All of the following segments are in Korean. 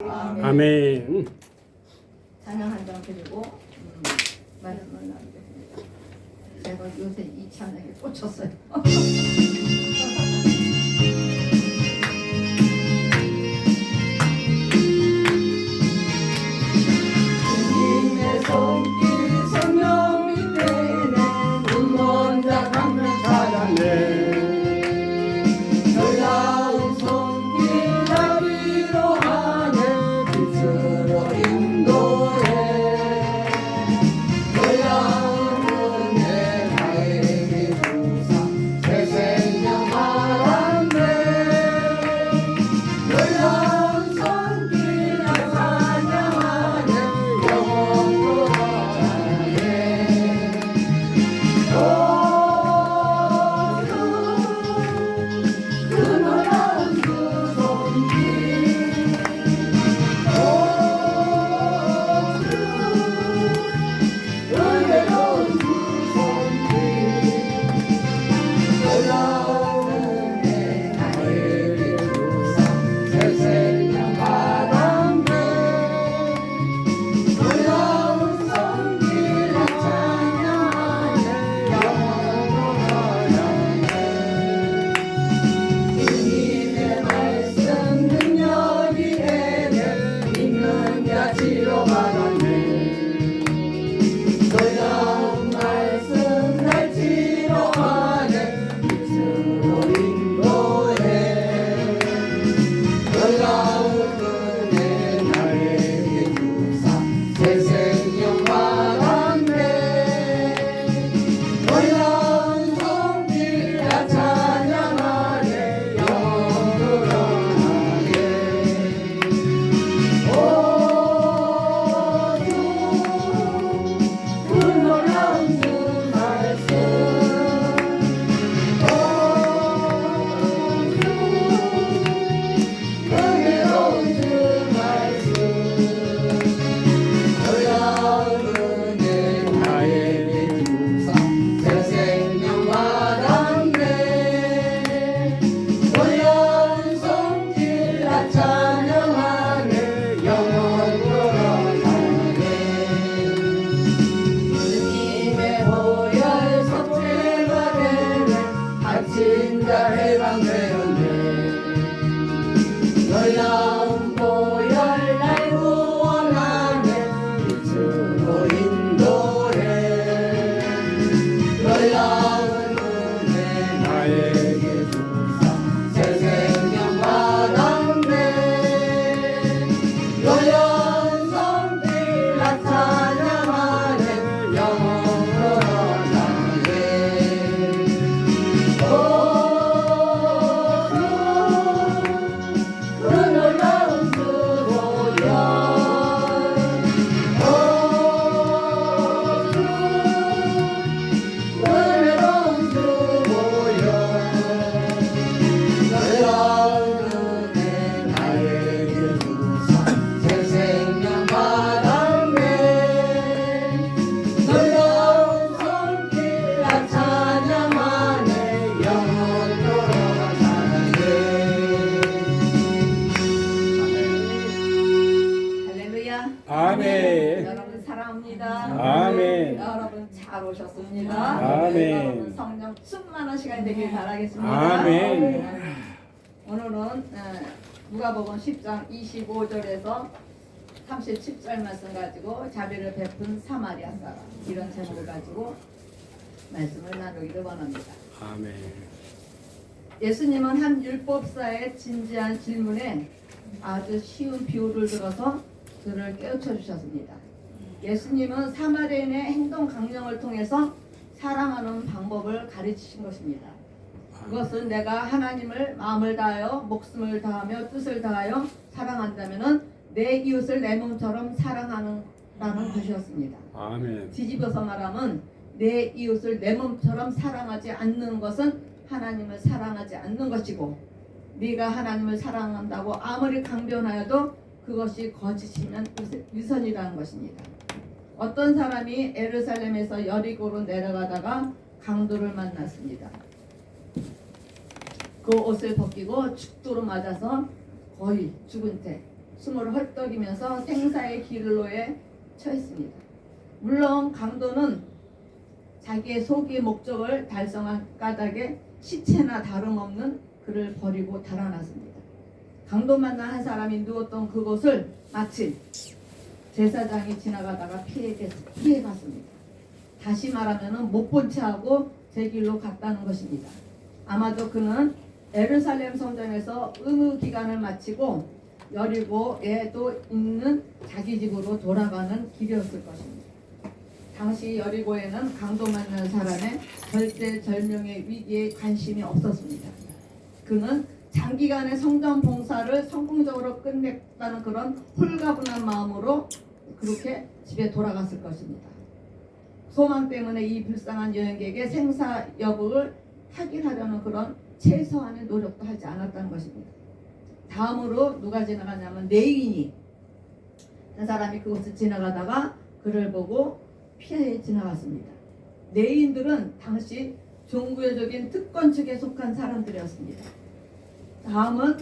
아멘. 찬양 한장 드리고 음, 말씀을 나누겠습니다. 제가 요새 이 찬양에 꽂혔어요. 주님의 손길 주 충만한 시간 되길 바라겠습니다 아멘. 오늘은 어, 누가복음 10장 25절에서 37절 말씀 가지고 자비를 베푼 사마리아 사람 이런 제목을 가지고 말씀을 나누기를 원합니다. 아멘. 예수님은 한 율법사의 진지한 질문에 아주 쉬운 비유를 들어서 그를 깨우쳐 주셨습니다. 예수님은 사마리아인의 행동 강령을 통해서 사랑하는 방법을 가르치신 것입니다. 그것은 내가 하나님을 마음을 다하여 목숨을 다하며 뜻을 다하여 사랑한다면은 내 이웃을 내 몸처럼 사랑하는 라는 것이었습니다. 아멘. 뒤집어서 말하면 내 이웃을 내 몸처럼 사랑하지 않는 것은 하나님을 사랑하지 않는 것이고 네가 하나님을 사랑한다고 아무리 강변하여도 그것이 거짓이면 위선이라는 것입니다. 어떤 사람이 에르살렘에서 여리고로 내려가다가 강도를 만났습니다. 그 옷을 벗기고 죽도로 맞아서 거의 죽은 채 숨을 헐떡이면서 생사의 길로에 처했습니다. 물론 강도는 자기의 소기의 목적을 달성한 까닭에 시체나 다름없는 그를 버리고 달아났습니다. 강도 만난 한 사람이 누웠던 그곳을 마침 제사장이 지나가다가 피해, 피해 갔습니다. 다시 말하면 못 본 채하고 제 길로 갔다는 것입니다. 아마도 그는 에르살렘 성전에서 의무 기간을 마치고 여리고에 또 있는 자기 집으로 돌아가는 길이었을 것입니다. 당시 여리고에는 강도 만난 사람의 절대절명의 위기에 관심이 없었습니다. 그는 장기간의 성전 봉사를 성공적으로 끝냈다는 그런 홀가분한 마음으로 그렇게 집에 돌아갔을 것입니다. 소망 때문에 이 불쌍한 여행객의 생사 여부를 확인하려는 그런 최소한의 노력도 하지 않았다는 것입니다. 다음으로 누가 지나가냐면 내인이 한 사람이 그곳을 지나가다가 그를 보고 피해 지나갔습니다. 내인들은 당시 종교적인 특권 측에 속한 사람들이었습니다. 다음은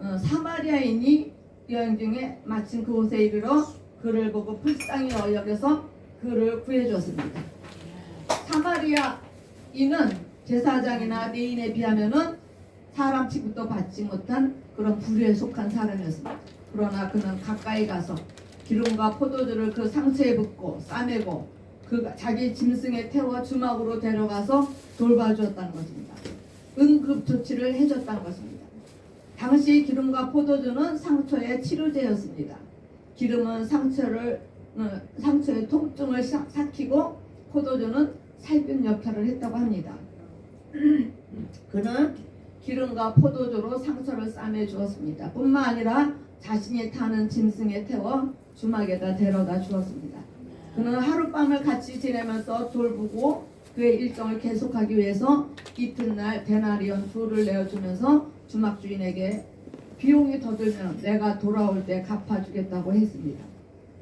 어, 사마리아인이 여행 중에 마침 그곳에 이르러 그를 보고 불쌍히 여겨서 그를 구해줬습니다. 사마리아인은 제사장이나 내인에 비하면은 사람 취급도 받지 못한 그런 부류에 속한 사람이었습니다. 그러나 그는 가까이 가서 기름과 포도주를 그 상처에 붓고 싸매고 그 자기 짐승에 태워 주막으로 데려가서 돌봐주었다는 것입니다. 응급 조치를 해줬다는 것입니다. 당시 기름과 포도주는 상처의 치료제였습니다. 기름은 상처를 어, 상처의 통증을 삭- 삭히고 포도주는 살균 역할을 했다고 합니다. 그는 기름과 포도주로 상처를 싸매 주었습니다. 뿐만 아니라 자신이 타는 짐승에 태워 주막에다 데려다 주었습니다. 그는 하룻밤을 같이 지내면서 돌보고 그의 일정을 계속하기 위해서 이튿날 데나리온 둘을 내어주면서 주막 주인에게 비용이 더 들면 내가 돌아올 때 갚아주겠다고 했습니다.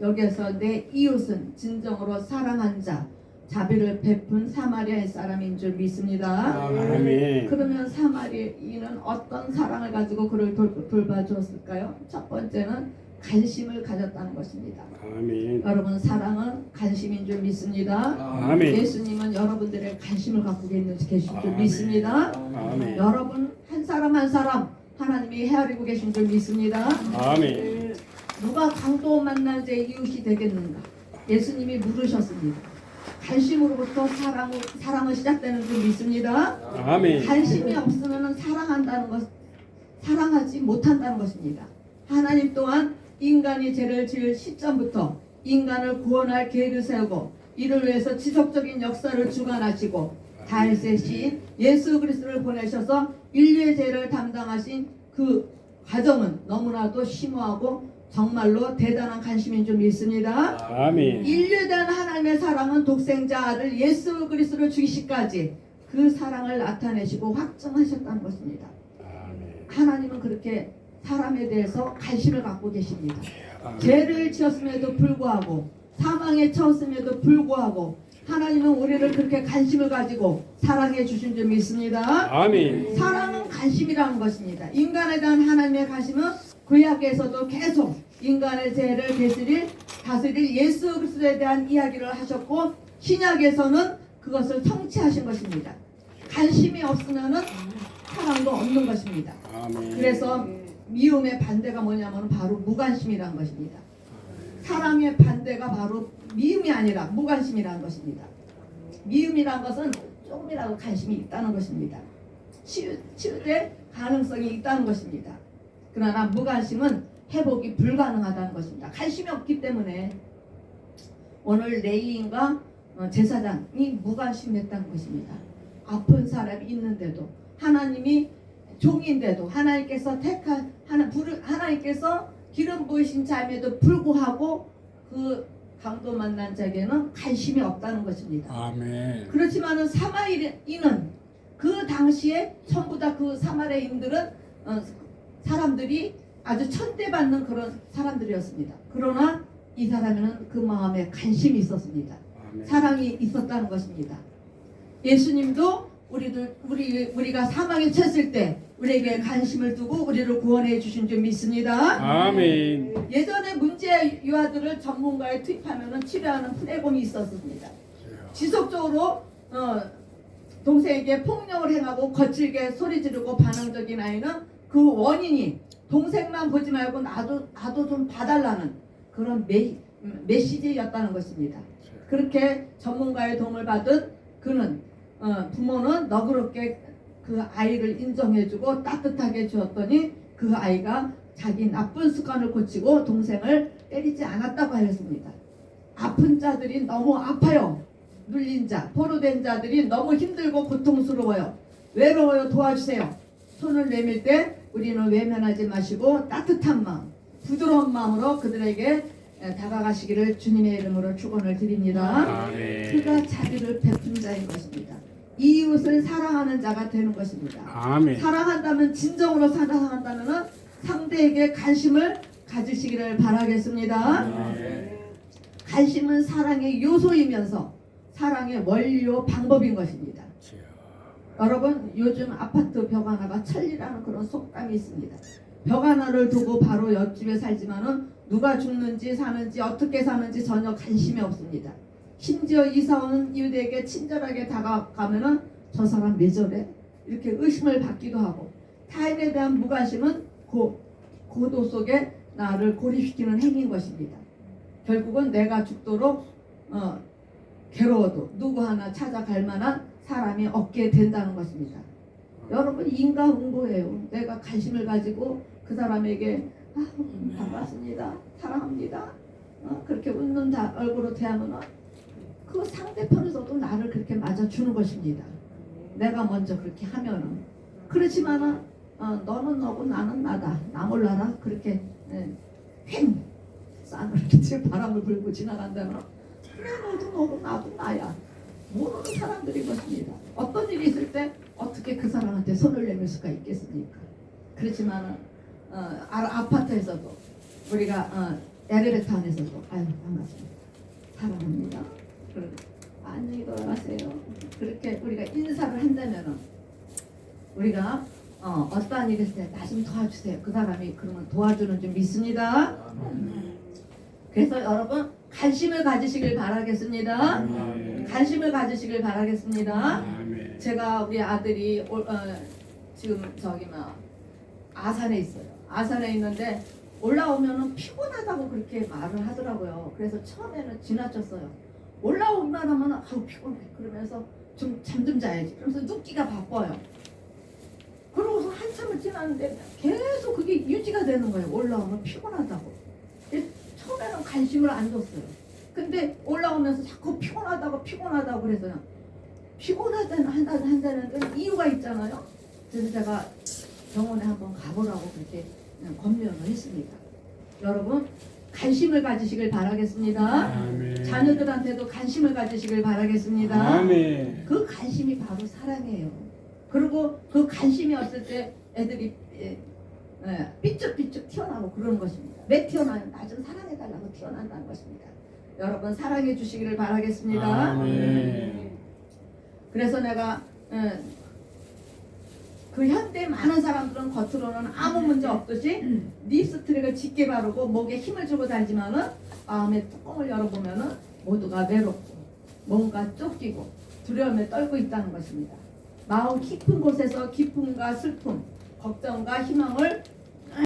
여기에서 내 이웃은 진정으로 사랑한 자, 자비를 베푼 사마리아의 사람인 줄 믿습니다. 아멘. 그러면 사마리아인은 어떤 사랑을 가지고 그를 돌, 돌봐주었을까요? 첫 번째는 관심을 가졌다는 것입니다. 아멘. 여러분 사랑은 관심인 줄 믿습니다. 아멘. 예수님은 여러분들의 관심을 갖고 계신 줄. 믿습니다. 아멘. 여러분 한 사람 한 사람 하나님이 헤아리고 계신 줄 믿습니다. 아멘. 누가 강도 만날 제 이웃이 되겠는가? 예수님이 물으셨습니다. 관심으로부터 사랑, 사랑은 시작되는 줄 믿습니다. 아멘. 관심이 없으면 사랑한다는 것, 사랑하지 못한다는 것입니다. 하나님 또한 인간이 죄를 지을 시점부터 인간을 구원할 계획을 세우고 이를 위해서 지속적인 역사를 주관하시고 다윗의 시인 예수 그리스도를 보내셔서 인류의 죄를 담당하신 그 과정은 너무나도 심오하고 정말로 대단한 관심인 줄 믿습니다. 아멘. 인류에 대한 하나님의 사랑은 독생자 아들 예수 그리스도를 죽이시까지 그 사랑을 나타내시고 확증하셨다는 것입니다. 아멘. 하나님은 그렇게 사람에 대해서 관심을 갖고 계십니다. 아멘. 죄를 지었음에도 불구하고 사망에 처했음에도 불구하고 하나님은 우리를 그렇게 관심을 가지고 사랑해 주신 줄 믿습니다. 아멘. 사랑은 관심이라는 것입니다. 인간에 대한 하나님의 관심은 구약에서도 계속 인간의 죄를 다스릴, 다스릴 예수 그리스도에 대한 이야기를 하셨고 신약에서는 그것을 성취하신 것입니다. 관심이 없으면은 사랑도 없는 것입니다. 아멘. 그래서 미움의 반대가 뭐냐면 바로 무관심이라는 것입니다. 사랑의 반대가 바로 미움이 아니라 무관심이라는 것입니다. 미움이라는 것은 조금이라도 관심이 있다는 것입니다. 치유, 치유될 가능성이 있다는 것입니다. 그러나 무관심은 회복이 불가능하다는 것입니다. 관심이 없기 때문에 오늘 레이인과 어, 제사장이 무관심했다는 것입니다. 아픈 사람이 있는데도 하나님이 종인데도 하나님께서 택한 하나 부르 하나님께서 기름 부으신 자임에도 불구하고 그 강도 만난 자에게는 관심이 없다는 것입니다. 아멘. 그렇지만은 사마리아인은 그 당시에 전부 다 그 사마리아인들은 어, 사람들이 아주 천대받는 그런 사람들이었습니다. 그러나 이 사람에는 그 마음에 관심이 있었습니다. 아멘. 사랑이 있었다는 것입니다. 예수님도 우리들 우리 우리가 사망에 쳤을 때 우리에게 관심을 두고 우리를 구원해 주신 줄 믿습니다. 아멘. 예전에 문제 유아들을 전문가에 투입하면 치료하는 플랫폼이 있었습니다. 지속적으로 어, 동생에게 폭력을 행하고 거칠게 소리 지르고 반항적인 아이는 그 원인이 동생만 보지 말고 나도 나도 좀 봐달라는 그런 메, 메시지였다는 것입니다. 그렇게 전문가의 도움을 받은 그는 어, 부모는 너그럽게 그 아이를 인정해주고 따뜻하게 주었더니 그 아이가 자기 나쁜 습관을 고치고 동생을 때리지 않았다고 하였습니다. 아픈 자들이 너무 아파요. 눌린 자, 포로된 자들이 너무 힘들고 고통스러워요. 외로워요. 도와주세요. 손을 내밀 때 우리는 외면하지 마시고 따뜻한 마음, 부드러운 마음으로 그들에게 에, 다가가시기를 주님의 이름으로 축원을 드립니다. 아멘. 그가 자비를 베푼 자인 것입니다. 이웃을 사랑하는 자가 되는 것입니다. 아멘. 사랑한다면 진정으로 사랑한다면 상대에게 관심을 가지시기를 바라겠습니다. 아멘. 관심은 사랑의 요소이면서 사랑의 원료 방법인 것입니다. 여러분 요즘 아파트 벽 하나가 천리라는 그런 속담이 있습니다. 벽 하나를 두고 바로 옆집에 살지만은 누가 죽는지 사는지 어떻게 사는지 전혀 관심이 없습니다. 심지어 이사 온 이웃에게 친절하게 다가가면은 저 사람 왜 저래? 이렇게 의심을 받기도 하고 타인에 대한 무관심은 고, 고도 속에 나를 고립시키는 행위인 것입니다. 결국은 내가 죽도록 어, 괴로워도 누구 하나 찾아갈 만한 사람이 없게 된다는 것입니다. 여러분 인과응보예요. 내가 관심을 가지고 그 사람에게 아, 반갑습니다. 사랑합니다. 어, 그렇게 웃는 다, 얼굴로 대하면 그 상대편에서도 나를 그렇게 맞아주는 것입니다. 내가 먼저 그렇게 하면은 그렇지만은 어, 너는 너고 나는 나다. 나 몰라라. 그렇게 예, 횡 싸늘하게 바람을 불고 지나간다면 그래 너도 너고 나도 나야. 모르는 사람들인 것입니다. 어떤 일이 있을 때 어떻게 그 사람한테 손을 내밀 수가 있겠습니까? 그렇지만 어, 아, 아파트에서도 우리가 어, 안에서도 아유 반갑습니다. 사랑합니다. 그리고 안녕히 돌아가세요. 그렇게 우리가 인사를 한다면은 우리가 어, 어떠한 일이 있을 때나좀 도와주세요. 그 사람이 그러면 도와주는 줄 믿습니다. 그래서 여러분 관심을 가지시길 바라겠습니다. 관심을 가지시길 바라겠습니다. 제가 우리 아들이 올- 어, 지금 저기 뭐 아산에 있어요. 아산에 있는데 올라오면은 피곤하다고 그렇게 말을 하더라고요. 그래서 처음에는 지나쳤어요. 올라오기만 하면 아우 피곤해 그러면서 좀 잠 좀 자야지. 그러면서 눕기가 바빠요. 그러고서 한참을 지났는데 계속 그게 유지가 되는 거예요. 올라오면 피곤하다고. 근데 처음에는 관심을 안 줬어요. 근데 올라오면서 자꾸 피곤하다고 피곤하다고 그래서요. 피곤하다는 한다는 한다는 건 이유가 있잖아요. 그래서 제가 병원에 한번 가보라고 그렇게 권면을 했습니다. 여러분 관심을 가지시길 바라겠습니다. 아멘. 자녀들한테도 관심을 가지시길 바라겠습니다. 아멘. 그 관심이 바로 사랑이에요. 그리고 그 관심이 없을 때 애들이 예, 예, 삐쭉삐쭉 튀어나오고 그러는 것입니다. 왜 튀어나요? 나 좀 사랑해달라고 튀어난다는 것입니다. 여러분 사랑해 주시기를 바라겠습니다. 아멘. 그래서 내가 예, 그 현대 많은 사람들은 겉으로는 아무 문제 없듯이 립스틱을 짙게 바르고 목에 힘을 주고 다니지만은 마음의 뚜껑을 열어보면은 모두가 외롭고 뭔가 쫓기고 두려움에 떨고 있다는 것입니다. 마음 깊은 곳에서 기쁨과 슬픔, 걱정과 희망을